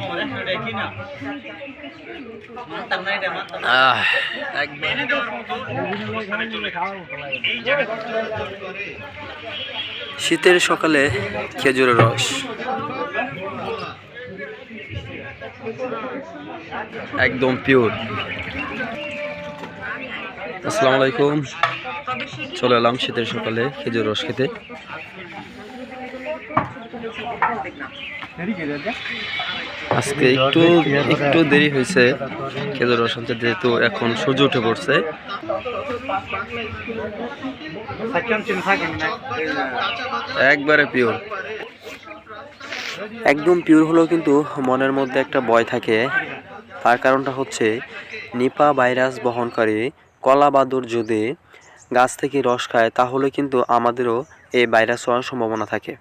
শীতের সকালে খেজুরের রস। একদম পিওর আসসালামু আলাইকুম। চলে এলাম শীতের সকালে খেজুর রস খেতে। আজকে একটু একটু দেরি হয়েছে খেজুর রস যেহেতু এখন সূর্য উঠে পড়ছে। একবারে পিওর একদম পিওর হলেও কিন্তু মনের মধ্যে একটা ভয় থাকে। তার কারণটা হচ্ছে, নিপা ভাইরাস বহনকারী কলা বাদুর যদি গাছ থেকে রস খায়, তাহলে কিন্তু আমাদেরও এই ভাইরাস হওয়ার সম্ভাবনা থাকে।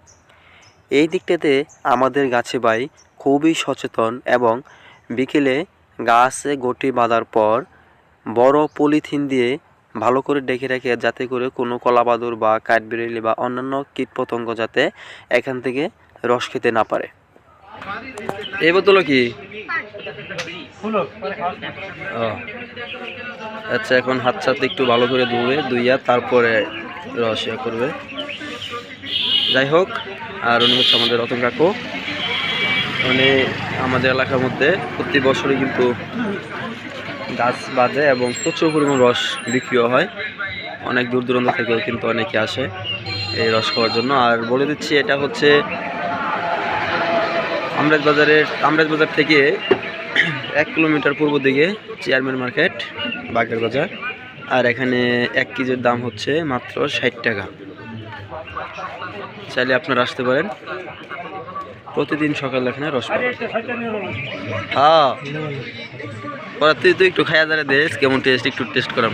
এই দিকটাতে আমাদের গাছে ভাই খুবই সচেতন এবং বিকেলে গাছে গটি বাঁধার পর বড় পলিথিন দিয়ে ভালো করে ডেকে রেখে যাতে করে কোনো কলাবাদুর বা কাঠবিড়ালি বা অন্যান্য কীটপতঙ্গ যাতে এখান থেকে রস খেতে না পারে। এই বোতলও কি? আচ্ছা এখন হাত সাথে একটু ভালো করে ধুবে ধুইয়া তারপরে রস করবে। যাই হোক আর উনি হচ্ছে আমাদের রতন কাকু। উনি আমাদের এলাকার মধ্যে প্রতি বছরই কিন্তু গাছ বাজে এবং প্রচুর পরিমাণ রস বিক্রিও হয়। অনেক দূর দূরান্ত থেকেও কিন্তু অনেকে আসে এই রস খাওয়ার জন্য। আর বলে দিচ্ছি, এটা হচ্ছে আমরাজ বাজারের আমরাজ বাজার থেকে এক কিলোমিটার পূর্ব দিকে চেয়ারম্যান মার্কেট বাগের বাজার আর এখানে এক কেজির দাম হচ্ছে মাত্র ষাট টাকা। চাইলে আপনারা আসতে পারেন। প্রতিদিন সকাল এখানে রস পাবেন হ্যাঁ। তুই তুই একটু খাইয়া দাঁড়া দেশ, কেমন টেস্ট একটু টেস্ট করাম।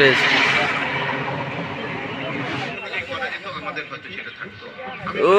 টেস্ট ও